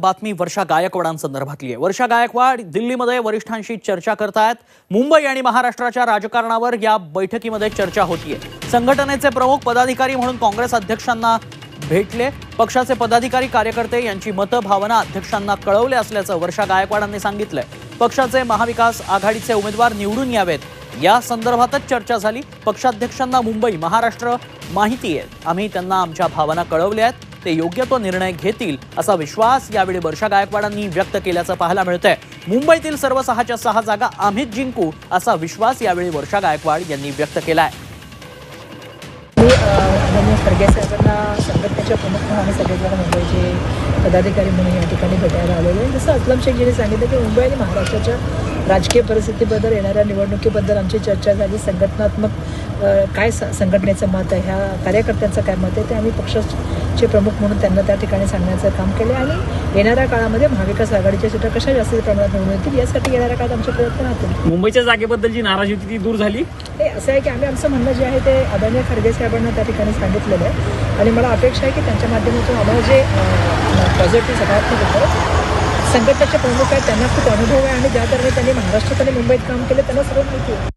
बातमी वर्षा गायकवाडांसंदर्भातली आहे. वर्षा गायकवाड दिल्लीमध्ये वरिष्ठांशी चर्चा करतायत. मुंबई आणि महाराष्ट्राच्या राजकारणावर या बैठकीमध्ये चर्चा होतीये. संघटनेचे प्रमुख पदाधिकारी म्हणून काँग्रेस अध्यक्षांना भेटले. पक्षाचे पदाधिकारी कार्यकर्ते यांची मतं भावना अध्यक्षांना कळवले असल्याचं वर्षा गायकवाडांनी सांगितलंय. पक्षाचे महाविकास आघाडीचे उमेदवार निवडून यावेत. या संदर्भातच चर्चा झाली. पक्षाध्यक्षांना मुंबई महाराष्ट्र माहिती आहे. आम्ही त्यांना आमच्या भावना कळवल्या आहेत. ते योग्य तो निर्णय घेतील असा विश्वास यावेळी वर्षा गायकवाडांनी व्यक्त केल्याचं पाहायला मिळतंय. मुंबईतील सर्व सहाच्या सहा जागा आम्हीच जिंकू असा विश्वास यावेळी वर्षा गायकवाड यांनी व्यक्त केलाय. आहे खडगे साहेबांना संघटनेच्या प्रमुख म्हणून आम्ही सगळेजण मुंबईचे पदाधिकारी म्हणून या ठिकाणी भेटायला आलेलो आहे. जसं अस्लम शेखजीने सांगितलं की मुंबई आणि महाराष्ट्राच्या राजकीय परिस्थितीबद्दल येणाऱ्या निवडणुकीबद्दल आमची चर्चा झाली. संघटनात्मक काय संघटनेचं मत आहे ह्या कार्यकर्त्यांचं काय मत आहे ते आम्ही पक्षाचे प्रमुख म्हणून त्यांना त्या ठिकाणी सांगण्याचं काम केलं. आणि येणाऱ्या काळामध्ये महाविकास आघाडीच्या सीटा कशा जास्त प्रमाणात निवडून येतील यासाठी येणाऱ्या काळात आमचे प्रयत्न राहतील. मुंबईच्या जागेबद्दल जी नाराजी होती ती दूर झाली? ते असं आहे की आम्ही आमचं म्हणणं जे आहे ते आदरणीय खडगे साहेबांना त्या ठिकाणी सांगितलेलं आहे. आणि मला अपेक्षा आहे की त्यांच्या माध्यमातून आम्हाला जे पॉझिटिव्ह सकारात्मक होतं संघटनेचे प्रमुख आहेत त्यांना खूप अनुभव आहे आणि ज्या दरम्यान त्यांनी महाराष्ट्रात आणि मुंबईत काम केलं त्यांना सर्व माहिती आहे.